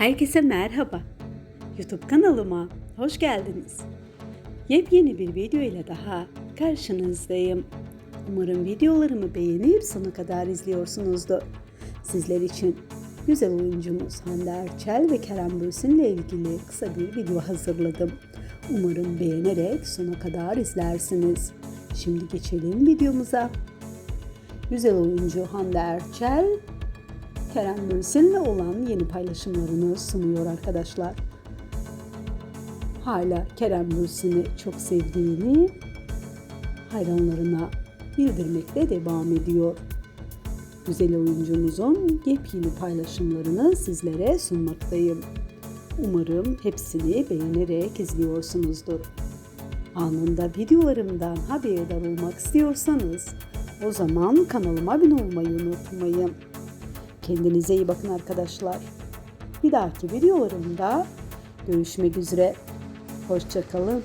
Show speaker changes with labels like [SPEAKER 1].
[SPEAKER 1] Herkese merhaba. YouTube kanalıma hoş geldiniz. Yepyeni bir video ile daha karşınızdayım. Umarım videolarımı beğenip sona kadar izliyorsunuzdur. Sizler için güzel oyuncumuz Hande Erçel ve Kerem Bürsin ile ilgili kısa bir video hazırladım. Umarım beğenerek sona kadar izlersiniz. Şimdi geçelim videomuza. Güzel oyuncu Hande Erçel Kerem Bürsin'le olan yeni paylaşımlarını sunuyor arkadaşlar. Hala Kerem Bürsin'i çok sevdiğini hayranlarına bildirmekte devam ediyor. Güzel oyuncumuzun yepyeni paylaşımlarını sizlere sunmaktayım. Umarım hepsini beğenerek izliyorsunuzdur. Anında videolarımdan haberdar olmak istiyorsanız o zaman kanalıma abone olmayı unutmayın. Kendinize iyi bakın arkadaşlar. Bir dahaki videolarımda görüşmek üzere. Hoşçakalın.